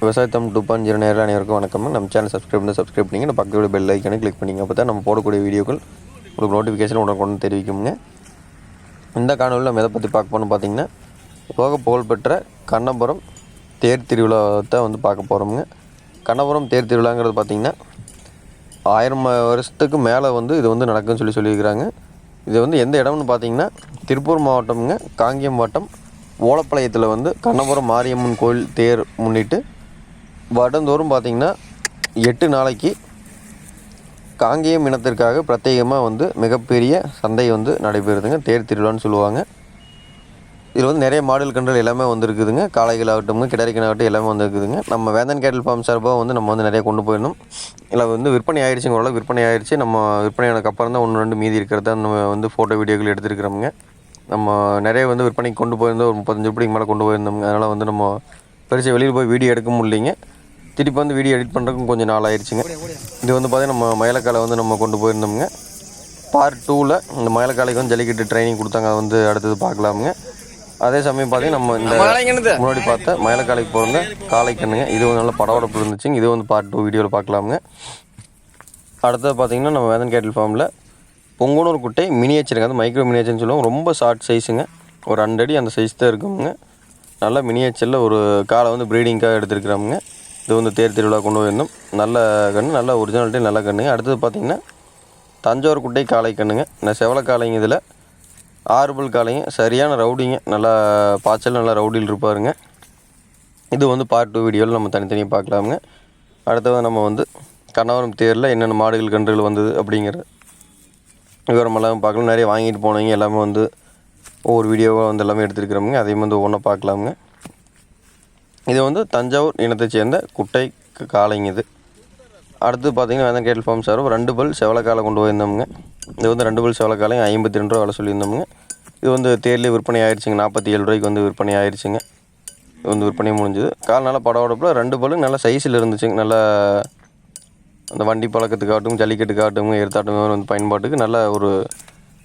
விவசாயத்தம் two point zero நேரில் அனைவருக்கும் வணக்கம். நம்ம சேனல் சப்ஸ்கிரைப் பண்ணி சப்ஸ்கிரைப் பண்ணிங்க. நம்ம பக்கத்தோட பெல் ஐக்கனை கிளிக் பண்ணிங்க. அப்போ தான் நம்ம போடக்கூடிய வீடியோக்கள் உங்களுக்கு நோட்டிஃபிகேஷன் உடனுக்குடன் தெரிவிக்குங்க இந்த காணொலியில் நம்ம எதை பற்றி பார்க்க போகணும்னு பார்த்தீங்கன்னா உலக புகழ்பெற்ற கண்ணபுரம் தேர் திருவிழாவை வந்து பார்க்க போகிறோமுங்க கண்ணபுரம் தேர் திருவிழாங்கிறது பார்த்திங்கன்னா ஆயிரம் வருஷத்துக்கு மேலே வந்து இது வந்து நடக்குன்னு சொல்லி சொல்லியிருக்கிறாங்க. இது வந்து எந்த இடம்னு பார்த்தீங்கன்னா திருப்பூர் மாவட்டம்ங்க. காங்கேயம் மாவட்டம் ஓலப்பாளையத்தில் வந்து கண்ணபுரம் மாரியம்மன் கோயில் தேர் முன்னிட்டு வருடந்தோறும் பார்த்திங்கன்னா எட்டு நாளைக்கு காங்கேயம் இனத்திற்காக பிரத்யேகமாக வந்து மிகப்பெரிய சந்தை வந்து நடைபெறுதுங்க. தேர் திருவிழான்னு சொல்லுவாங்க. இதில் வந்து நிறைய மாடல் கன்றுகள் எல்லாமே வந்துருக்குதுங்க. காளைகள் ஆகட்டும் கிடரிக்கன் ஆகட்டும் எல்லாமே வந்துருக்குதுங்க. நம்ம வேந்தன் கேட்டல் ஃபார்ம் சார்பாக வந்து நம்ம வந்து நிறைய கொண்டு போயிடணும். இல்லை வந்து விற்பனை ஆயிடுச்சுங்க ஓரளவு விற்பனை ஆயிடுச்சு. நம்ம விற்பனையானதுக்கு அப்புறம் தான் ஒன்று ரெண்டு மீதி இருக்கிறத நம்ம வந்து ஃபோட்டோ வீடியோக்கள் எடுத்துருக்கிறோமுங்க. நம்ம நிறைய வந்து விற்பனைக்கு கொண்டு போயிருந்தோம். ஒரு முப்பத்தஞ்சு ரூபாய்க்கு மேலே கொண்டு போயிருந்தோங்க அதனால் வந்து நம்ம பெருசாக வெளியில் போய் வீடியோ எடுக்க முடியலைங்க. திருப்பி வந்து வீடியோ எடிட் பண்ணுறதுக்கும் கொஞ்சம் நாள் ஆயிடுச்சுங்க இது வந்து பார்த்திங்கன்னா நம்ம மயிலக்காலை வந்து நம்ம கொண்டு போயிருந்தோமுங்க. பார்ட் டூவில் இந்த மயிலக்காலைக்கு வந்து ஜல்லிக்கட்டு ட்ரைனிங் கொடுத்தாங்க. அதை வந்து அடுத்தது பார்க்கலாமுங்க. அதே சமயம் பார்த்தீங்கன்னா நம்ம இந்த முன்னாடி பார்த்த மயிலக்காலைக்கு பிறந்த காளை கண்ணுங்க இது வந்து நல்ல படபடப்பு இருந்துச்சுங்க. இது வந்து பார்ட் டூ வீடியோவில் பார்க்கலாமுங்க. அடுத்தது பார்த்தீங்கன்னா நம்ம வேதன் கேட்டில் ஃபார்மில் பொங்கனூர் குட்டை மினியேச்சருங்க அது மைக்ரோ மினியேச்சர்னு சொல்லுவாங்க. ரொம்ப ஷார்ட் சைஸுங்க ஒரு ரெண்டு அடி அந்த சைஸ் தான் இருக்குங்க. நல்ல மினியேச்சரில் ஒரு காலை வந்து ப்ரீடிங்காக எடுத்துருக்குறாமுங்க. இது வந்து தேர் திருவிழா கொண்டு போயிருந்தோம் நல்ல கன்று நல்ல ஒரிஜினாலிட்டி நல்ல கண்ணுங்க அடுத்தது பார்த்திங்கன்னா தஞ்சாவூர் குட்டை காளை கண்ணுங்க இந்த செவல காளைங்க இதில் ஆறுபல் காளைங்க சரியான ரவுடிங்க. நல்லா பாய்ச்சல் நல்லா ரவுடியில் இருப்பாருங்க. இது வந்து பார்ட் டூ வீடியோவில் நம்ம தனித்தனியாக பார்க்கலாமுங்க. அடுத்தது நம்ம வந்து கண்ணாவரம் தேரில் என்னென்ன மாடுகள் கன்றுகள் வந்தது அப்படிங்கிற விவரமெல்லாம் பார்க்கலாம். நிறைய வாங்கிட்டு போனவங்க எல்லாமே வந்து ஒவ்வொரு வீடியோவாக வந்து எல்லாமே எடுத்துருக்கிறோமுங்க. அதையும் வந்து ஒவ்வொன்றா பார்க்கலாமுங்க. இது வந்து தஞ்சாவூர் இனத்தை சேர்ந்த குட்டை காளைங்க இது. அடுத்து பார்த்தீங்கன்னா வேந்தன் கேட்டல் ஃபார்ம் சார். ரெண்டு பல் செவலக்காலை கொண்டு போயிருந்தோமுங்க. இது வந்து ரெண்டு பல் செவலக்காலையும் ஐம்பத்தி ரெண்டு ரூபா விலை சொல்லியிருந்தோமுங்க. இது வந்து தேர்லேயே விற்பனை ஆயிடுச்சுங்க நாற்பத்தி ஏழு ரூபாய்க்கு வந்து விற்பனை ஆயிடுச்சுங்க இது வந்து விற்பனை முடிஞ்சுது. கால் நல்லா படவடப்பில் ரெண்டு பலும் நல்ல சைஸில் இருந்துச்சுங்க. நல்லா அந்த வண்டி பழக்கத்துக்காகட்டும் ஜல்லிக்கட்டுக்காகட்டும் எடுத்தாட்டும் வந்து பயன்பாட்டுக்கு நல்ல ஒரு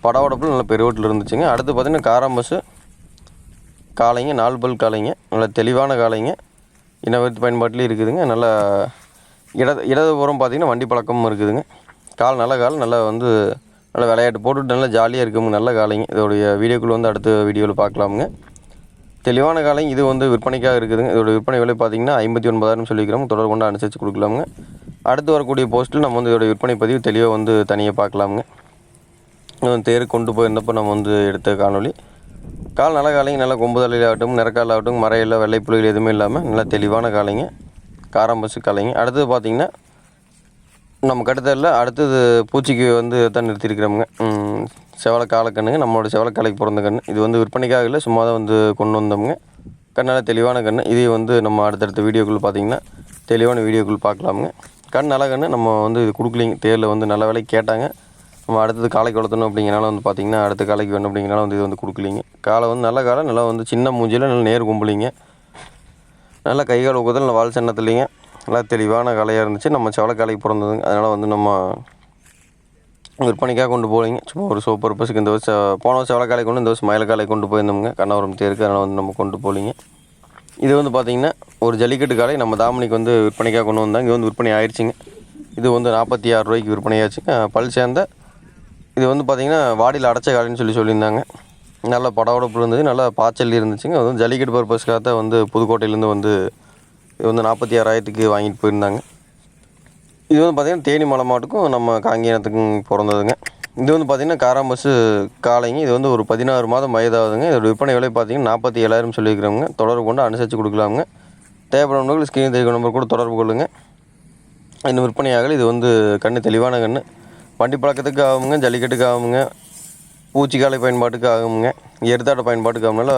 படவடப்பில் நல்ல பெருவட்டில் இருந்துச்சுங்க. அடுத்து பார்த்திங்கன்னா காராம்பஸ்ஸு காளைங்க நாலு பல் காளைங்க நல்ல தெளிவான காலைங்க இனவெடுத்து பயன்பாட்டிலே இருக்குதுங்க. நல்லா இடது இடதுபுறம் பார்த்திங்கன்னா வண்டி பழக்கமும் இருக்குதுங்க. கால் நல்ல கால் நல்லா வந்து நல்லா விளையாட்டு போட்டுட்டு நல்லா ஜாலியாக இருக்குங்க நல்ல காளைங்க. இதோடைய வீடியோக்குள்ள வந்து அடுத்த வீடியோவில் பார்க்கலாமுங்க. தெளிவான காலைங்க இது வந்து விற்பனைக்காக இருக்குதுங்க. இதோட விற்பனை விலை பார்த்தீங்கன்னா ஐம்பத்தி ஒன்பதாயிரம் சொல்லிக்கிறோம் தொடர் கொண்டு அனுசரித்து கொடுக்கலாமுங்க. அடுத்து வரக்கூடிய போஸ்ட்டில் நம்ம வந்து இதோட விற்பனை பதிவு தெளிவாக வந்து தனியாக பார்க்கலாமுங்க. இது தேர் கொண்டு போயிருந்தப்போ நம்ம வந்து எடுத்த காணொளி. கால் நல்ல காலைங்க நல்லா கொம்பு தலையிலாகட்டும் நிறக்கால் ஆகட்டும் மறையில் வெள்ளை எதுவுமே இல்லாமல் நல்லா தெளிவான காலைங்க காராம்பசு காலைங்க. அடுத்தது பார்த்திங்கன்னா நம்ம கட்டுத்தரில் அடுத்தது பூச்சிக்கு வந்து தான் நிறுத்தியிருக்கிறோமுங்க செவலை காலக்கண்ணுங்க நம்மளோட செவலை காலைக்கு பிறந்த கன்று இது வந்து விற்பனைக்காக இல்லை சும்மா தான் வந்து கொண்டு வந்தோமுங்க. கண்ணால் தெளிவான கன்று இதே வந்து நம்ம அடுத்தடுத்த வீடியோக்குள் பார்த்தீங்கன்னா தெளிவான வீடியோக்குள் பார்க்கலாமுங்க கண் நல்ல கன்று நம்ம வந்து இது கொடுக்கலிங்க தேரில் வந்து நல்ல விலைக்கு கேட்டாங்க. நம்ம அடுத்தது காலைக்கு வளர்த்தணும் அப்படிங்கிறனால வந்து பார்த்திங்கன்னா அடுத்த காலைக்கு வேணும் அப்படிங்கிறனால வந்து இது வந்து கொடுக்கலிங்க. காலை வந்து நல்ல காலை நல்லா வந்து சின்ன மூஞ்சியில் நல்லா நேர் கும்பலிங்க. நல்லா கை கால் ஊக்கத்தில் நல்ல வால் சின்னத்துலேங்க. நல்லா தெளிவான காலையாக இருந்துச்சு. நம்ம செவலை காலைக்கு பிறந்ததுங்க அதனால் வந்து நம்ம விற்பனைக்காக கொண்டு போகலிங்க சும்மா ஒரு சூப்பர் பர்பஸுக்கு இந்த வருஷம் போன வருஷம் செவலை கொண்டு இந்த வருஷம் மயில கொண்டு போயிருந்தோம்ங்க. கண்ணவரம் தேருக்கு அதனால் வந்து நம்ம கொண்டு போகலிங்க இது வந்து பார்த்திங்கன்னா ஒரு ஜல்லிக்கட்டு காலை நம்ம தாமணிக்கு வந்து விற்பனைக்காக கொண்டு வந்தாங்க. இது வந்து விற்பனை ஆயிடுச்சுங்க இது வந்து நாற்பத்தி ஆறு ரூபாய்க்கு விற்பனையாச்சுங்க. பல் சேர்ந்த இது வந்து பார்த்திங்கன்னா வாடியில் அடைச்ச காலைன்னு சொல்லி சொல்லியிருந்தாங்க. நல்ல படவடப்பு இருந்தது நல்லா பாய்ச்சல் இருந்துச்சுங்க. அது வந்து ஜல்லிக்கட்டு பர்பஸ்க்காக தான் வந்து புதுக்கோட்டையிலேருந்து வந்து இது வந்து நாற்பத்தி ஆறாயிரத்துக்கு வாங்கிட்டு போயிருந்தாங்க. இது வந்து பார்த்திங்கன்னா தேனி மலை மாட்டுக்கும் நம்ம காங்கேயத்துக்கும் பிறந்ததுங்க. இது வந்து பார்த்திங்கன்னா காராம்பஸ்ஸு காளைங்க. இது வந்து ஒரு பதினாறு மாதம் வயதாகுதுங்க. இதோட விற்பனை விலை பார்த்திங்கன்னா நாற்பத்தி ஏழாயிரம் சொல்லியிருக்கிறவங்க தொடர்பு கொண்டு அனுசரித்து கொடுக்கலாமுங்க. தேவைப்படுறவங்களுக்கு ஸ்க்ரீன் தெரிவிக்க நம்பர் கூட தொடர்பு கொள்ளுங்க. இன்னும் விற்பனையாகல. இது வந்து கண்ணு தெளிவான கண்ணு. வண்டி பழக்கத்துக்கு ஆகுங்க ஜல்லிக்கட்டுக்கு ஆகுங்க பூச்சிக்காலை பயன்பாட்டுக்கு ஆகுங்க எருத்தாட்ட பயன்பாட்டுக்கு ஆகும்னால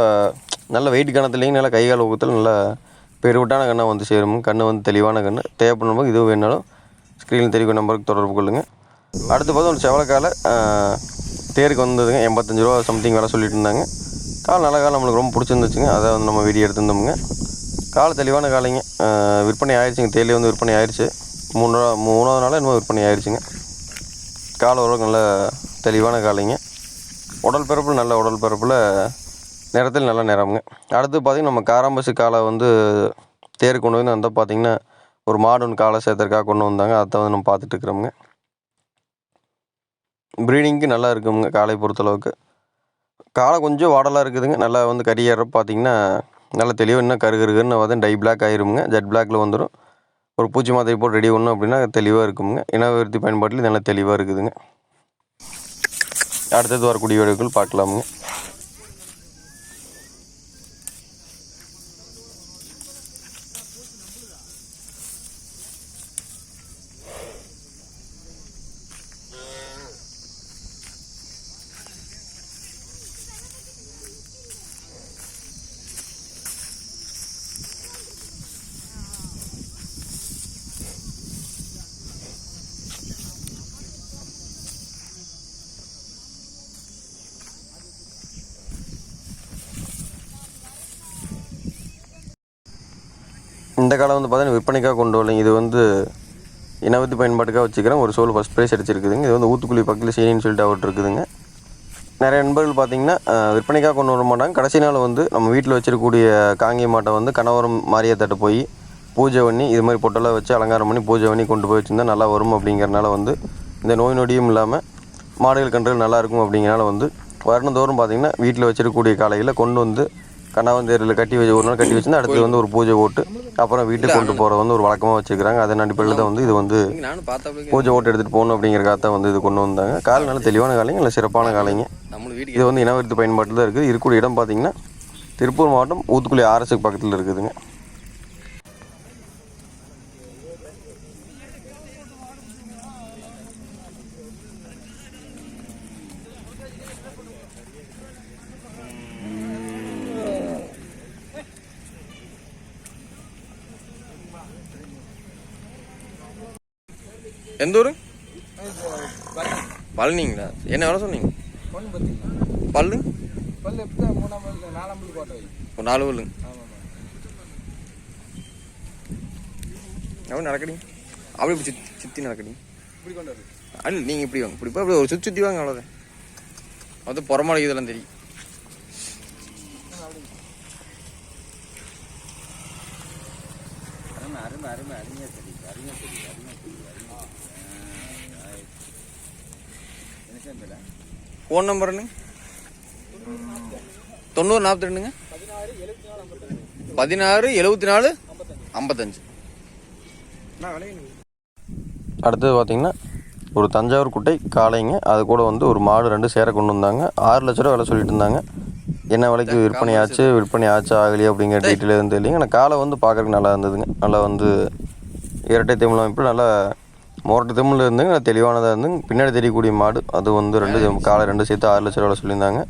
நல்ல வெயிட் கணத்துலேயும் நல்லா கை கால் ஊக்கத்தில் நல்லா பெருவிட்டான கண்ணாக வந்து சேரும் கண்ணு வந்து தெளிவான கண்ணு. தேவைப்படும் இது வேணாலும் ஸ்க்ரீனில் தெரிவிக்கும் நம்பருக்கு தொடர்பு கொள்ளுங்கள் அடுத்து பார்த்தா ஒரு செவலக்கால தேருக்கு வந்ததுங்க. எண்பத்தஞ்சு ரூபா சம்திங் வேலை சொல்லிட்டு இருந்தாங்க. கால் நல்ல காலம் நம்மளுக்கு ரொம்ப பிடிச்சிருந்துச்சுங்க. அதை வந்து நம்ம வீடியோ எடுத்துருந்தோமுங்க காலை தெளிவான காலைங்க. விற்பனை ஆயிடுச்சுங்க. தேயிலை வந்து விற்பனை ஆயிடுச்சு. மூணு மூணாவது நாள் இன்னும் விற்பனை ஆயிடுச்சுங்க. கால ஓரளவுக்கு நல்ல தெளிவான காலைங்க. உடல் பிறப்பில் நல்ல உடல் பிறப்பில் நிறத்தில் நல்ல நிறமுங்க அடுத்து பார்த்திங்கன்னா நம்ம காராம்பசு காலை வந்து தேர் கொண்டு வந்து அந்த பார்த்தீங்கன்னா ஒரு மாடு ஒன்று காலை சேர்த்துறக்காக கொண்டு வந்தாங்க. அதை வந்து நம்ம பார்த்துட்டு இருக்கிறோமுங்க. ப்ரீடிங்க்கு நல்லா இருக்குங்க காலை பொறுத்தளவுக்கு. காலை கொஞ்சம் வாடலாக இருக்குதுங்க. நல்லா வந்து கறி பார்த்திங்கன்னா பார்த்தீங்கன்னா நல்லா தெளிவாக இன்னும் கரு கருன்னு வந்து டை பிளாக் ஆயிருமுங்க. ஜெட் பிளாக்ல வந்துடும் ஒரு பூச்சி மாத்திரை போட்டு ரெடி பண்ணோம் அப்படின்னா தெளிவாக இருக்குங்க இனவிருத்தி பயன்பாட்டில் நல்லா தெளிவாக இருக்குதுங்க. அடுத்தது வரக்கூடிய வீடியோக்கள் பார்க்கலாமுங்க. இந்த காலம் வந்து பார்த்தீங்கன்னா விற்பனைக்காக கொண்டு வரலைங்க. இது வந்து இனவத்து பயன்பாட்டுக்காக வச்சுக்கிறேன். ஒரு சோல் ஃபஸ்ட் ப்ரைஸ் அடிச்சிருக்குதுங்க. இது வந்து ஊத்துக்குழி பக்கத்தில் சீனின்னு சொல்லிட்டு அவர்கிட்ட இருக்குதுங்க. நிறைய நண்பர்கள் பார்த்திங்கன்னா விற்பனைக்காக கொண்டு வர மாட்டாங்க. கடைசி நாள் வந்து நம்ம வீட்டில் வச்சிருக்கக்கூடிய காங்கி மாட்டை வந்து கணவரம் மாரியத்தட்ட போய் பூஜை பண்ணி இது மாதிரி பொட்டெல்லாம் வச்சு அலங்காரம் பண்ணி பூஜை பண்ணி கொண்டு போய் வச்சுருந்தா நல்லா வரும் அப்படிங்கிறனால வந்து இந்த நோய் நொடியும் இல்லாமல் மாடுகள் கன்றுகள் நல்லா இருக்கும் அப்படிங்கிறனால வந்து வருடந்தோறும் பார்த்திங்கன்னா வீட்டில் வச்சிருக்கக்கூடிய காலையில் கொண்டு வந்து கண்ணாவந்தேரில் கட்டி வச்சு ஒரு நாள் கட்டி வச்சிருந்தா அடுத்து வந்து ஒரு பூஜை போட்டு அப்புறம் வீட்டுக்கு கொண்டு போகிற வந்து ஒரு வழக்கமாக வச்சுக்கிறாங்க. அதன் அடிப்படையில் தான் வந்து இது வந்து பூஜை ஓட்டு எடுத்துகிட்டு போகணும் அப்படிங்கிறக்காக தான் வந்து இது கொண்டு வந்தாங்க. காலை நல்ல தெளிவான காலைங்க நல்ல சிறப்பான காலைங்க. இது வந்து இனவருத்து பயன்பாட்டில் தான் இருக்குது. இருக்கக்கூடிய இடம் பார்த்தீங்கன்னா திருப்பூர் மாவட்டம் ஊத்துக்குளி ஆர்எஸ்க்கு பக்கத்தில் இருக்குதுங்க. எந்த ஊர்? பழனிங்களா? என்ன வேலை சொன்னீங்க? பல்லு? பல்லு நாலு பல்லுங்க அப்படி நடக்கடி. அப்படி இப்படி சுத்தி சுற்றி நடக்கடி அல்ல நீங்கள் இப்படி வாங்க. இப்படி போய் அப்படி ஒரு சுற்றி சுற்றி வாங்க அவ்வளோதான் அது புறமாடி இதெல்லாம் தெரியும். அருமை அருமை அருமை அருமையாக தெரியுது அருமையாக தெரியுது அருமையாக தெரியுது என்ன சேர்ந்தல ஃபோன் நம்பர் என்ன தொண்ணூறு நாற்பத்தி ரெண்டுங்க? பதினாறு எழுபத்தி நாலு ஐம்பத்தஞ்சு. அடுத்தது பார்த்தீங்கன்னா ஒரு தஞ்சாவூர் குட்டை காளைங்க அது கூட வந்து ஒரு மாடு ரெண்டு சேர கொண்டு வந்தாங்க. ஆறு லட்ச ரூபா விலை சொல்லிட்டு இருந்தாங்க. என்ன விலைக்கு விற்பனை ஆச்சு விற்பனை ஆச்சு ஆகலையா அப்படிங்கிற டீட்டெயில் எதுவும் தெரியலைங்க ஆனால் காலை வந்து பார்க்கறதுக்கு நல்லா இருந்ததுங்க. நல்லா வந்து இரட்டை தமிழ் அமைப்பு நல்லா மொரட்டு தமிழில் இருந்துங்க நல்லா தெளிவானதாக இருந்துங்க பின்னாடி தெரியக்கூடிய மாடு அது வந்து ரெண்டு காலை ரெண்டு சேர்த்து ஆறு லட்ச ரூபா சொல்லியிருந்தாங்க.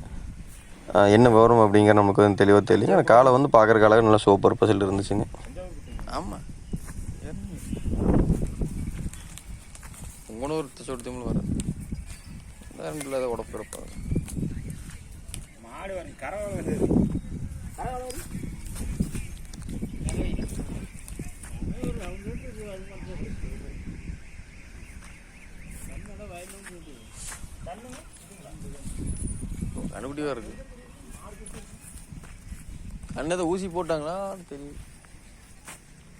என்ன விவரம் அப்படிங்கிற நமக்கு வந்து தெளிவாக தெரியல ஆனால் காலை வந்து பார்க்குற காலை நல்லா சூப்பர் பர்சல் இருந்துச்சுங்க. ஆமாம் ஒரு சொட்டு தமிழ் வர ரெண்டு இல்லாத உடப்பிறப்பாங்க மாடு வந்து கறவை வருது கண்டுபிடிவாக இருக்கு. அண்ணதை ஊசி போட்டாங்களா தெரியும்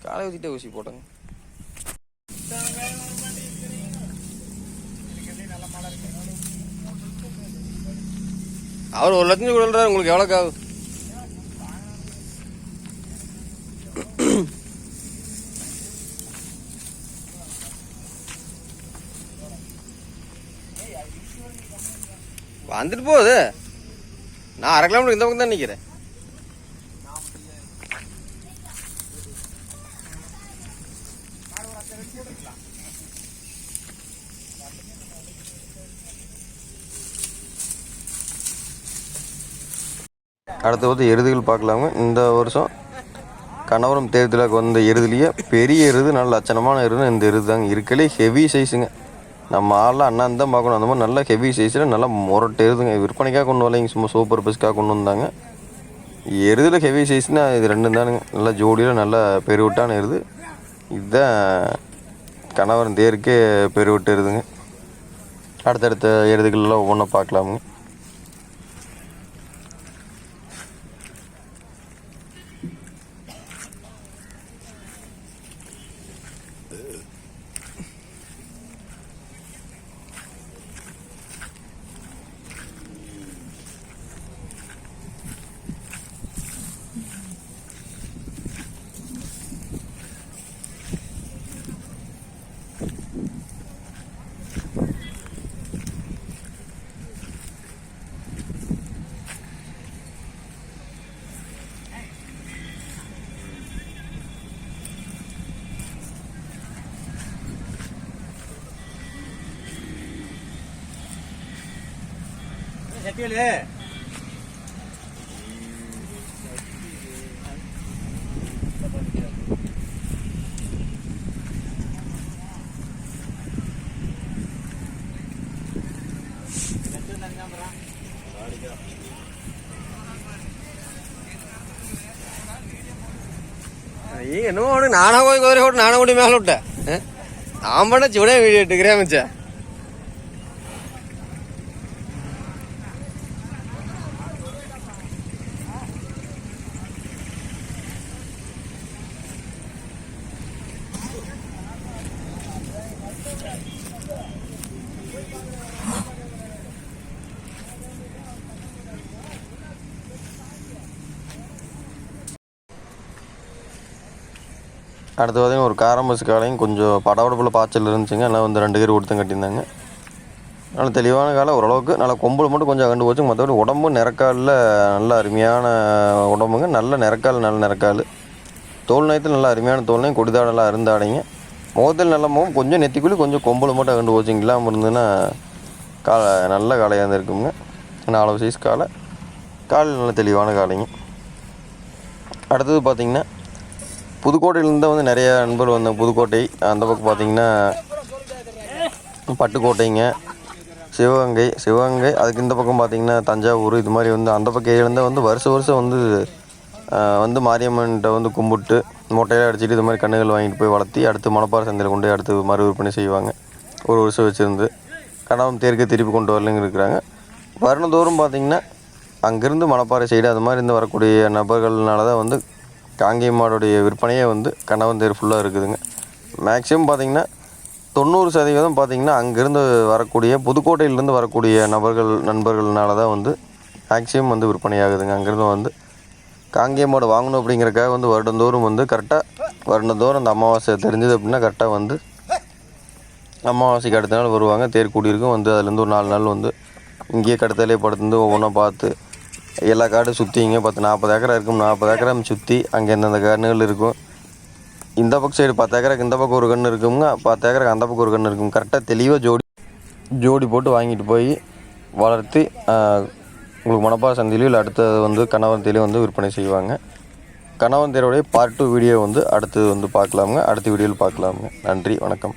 காலை ஊற்றிட்டே ஊசி போட்டாங்க. அவர் ஒரு லட்சம் கொடுறாரு உங்களுக்கு எவ்வளோக்கு ஆகும் வந்துட்டு போகுது. நான் அரை கிலோமீட்டர் இந்த பக்கம் தான் நிற்கிறேன் அடுத்த வந்து எருதுகள் பார்க்கலாங்க. இந்த வருஷம் கணவரம் தேர்தலுக்கு வந்த எருதுலேயே பெரிய எருது நல்ல லட்சணமான எருது இந்த எருது தாங்க. இருக்கலே ஹெவி சைஸுங்க நம்ம ஆளில் அண்ணன் தான் பார்க்கணும். அந்த மாதிரி நல்ல ஹெவி சைஸில் நல்லா முரட்டு எருதுங்க. விற்பனைக்காக கொண்டு வரலைங்க. சும்மா சூப்பர் பஸ்க்காக கொண்டு வந்தாங்க. எருதில் ஹெவி சைஸ்னால் இது ரெண்டும் தானுங்க. நல்லா ஜோடியில் நல்ல பெருவிட்டான எருது. இதுதான் கணவரம் தேருக்கே பெருவிட்டு எருதுங்க. அடுத்தடுத்த எருதுகள்லாம் ஒவ்வொன்றா பார்க்கலாமுங்க. சத்தியலே நீ என்னமோ ஒன்று நானா போய் குதிரை ஓட்டு நானா கூட்டி மேலே விட்டேன். நான் அடுத்து பார்த்தீங்கன்னா ஒரு காரம்பஸ் காலையும் கொஞ்சம் படபடப்பில் பாய்ச்சல் இருந்துச்சுங்க. எல்லாம் வந்து ரெண்டு பேர் ஒருத்தம் கட்டியிருந்தாங்க. நல்ல தெளிவான காலை. ஓரளவுக்கு நல்லா கொம்பில் மட்டும் கொஞ்சம் கண்டு போச்சு. மற்றபடி உடம்பு நிறக்காலில் நல்ல அருமையான உடம்புங்க. நல்ல நிறக்கால் நல்ல நிறக்கால். தோல் நயத்தில் நல்ல அருமையான தோல் கொடிதாடெல்லாம் நல்லா இருந்தாடைங்க. முகத்தில் நல்ல முகம். கொஞ்சம் நெத்திக்குள்ளி கொஞ்சம் கொம்பில் மட்டும் கண்டு போச்சுங்க இல்லாமல் இருந்ததுன்னா காலை நல்ல காளையாக இருந்திருக்குங்க. நாலு சைஸ் காலை. கால் நல்ல தெளிவான காளைங்க அடுத்தது பார்த்திங்கன்னா புதுக்கோட்டையிலேருந்து வந்து நிறைய நண்பர் வந்தாங்க புதுக்கோட்டை. அந்த பக்கம் பார்த்தீங்கன்னா பட்டுக்கோட்டைங்க சிவகங்கை சிவகங்கை அதுக்கு இந்த பக்கம் பார்த்தீங்கன்னா தஞ்சாவூர் இது மாதிரி வந்து அந்த பக்கம் ஏரியாலேருந்து வந்து வருஷம் வருஷம் வந்து வந்து மாரியம்மன்கிட்ட வந்து கும்பிட்டு மொட்டையெல்லாம் அடிச்சுட்டு இது மாதிரி கண்ணுகள் வாங்கிட்டு போய் வளர்த்தி அடுத்து மணப்பாறை சந்தையில் கொண்டு போய் அடுத்து மறு விற்பனை செய்வாங்க. ஒரு வருஷம் வச்சுருந்து கணவன் தேர்க்கு திருப்பி கொண்டு வரலங்க இருக்கிறாங்க. வருடந்தோறும் பார்த்திங்கன்னா அங்கேருந்து மணப்பாறை சைடு அது மாதிரி இருந்து வரக்கூடிய நபர்கள்னால தான் வந்து காங்கேயம் மாடுடைய விற்பனையே வந்து கணவன் தேர் ஃபுல்லாக இருக்குதுங்க. மேக்ஸிமம் பார்த்திங்கன்னா தொண்ணூறு சதவீதம் பார்த்திங்கன்னா அங்கேருந்து வரக்கூடிய புதுக்கோட்டையிலேருந்து வரக்கூடிய நபர்கள் நண்பர்கள்னால தான் வந்து மேக்ஸிமம் வந்து விற்பனை ஆகுதுங்க அங்கேருந்து வந்து காங்கேயம் மாடு வாங்கணும் அப்படிங்கிறக்காக வந்து வருடந்தோறும் வந்து கரெக்டாக வருடந்தோறும் அந்த அமாவாசை தெரிஞ்சது அப்படின்னா கரெக்டாக வந்து அமாவாசைக்கு அடுத்த நாள் வருவாங்க. தேர் கூடியிருக்கும். வந்து அதுலேருந்து ஒரு நாலு நாள் வந்து இங்கேயே கடத்தாலே படுத்து ஒவ்வொன்றா பார்த்து எல்லா காடும் சுற்றி இங்கே பத்து நாற்பது ஏக்கரா இருக்கும். நாற்பது ஏக்கரா சுற்றி அங்கே இந்தந்த கன்றுகள் இருக்கும். இந்த பக்கம் சைடு பத்து ஏக்கருக்கு இந்த பக்கம் ஒரு கன்று இருக்குங்க பத்து ஏக்கருக்கு அந்த பக்கம் ஒரு கன்று இருக்கும். கரெக்டாக தெளிவாக ஜோடி ஜோடி போட்டு வாங்கிட்டு போய் வளர்த்து உங்களுக்கு மணப்பாறை சந்தையிலையும் இல்லை அடுத்தது வந்து கணவன் தேலையும் வந்து விற்பனை செய்வாங்க. கணவன் தேரோடைய பார்ட் டூ வீடியோ வந்து அடுத்தது வந்து பார்க்கலாமுங்க. அடுத்த வீடியோவில் பார்க்கலாமுங்க. நன்றி வணக்கம்.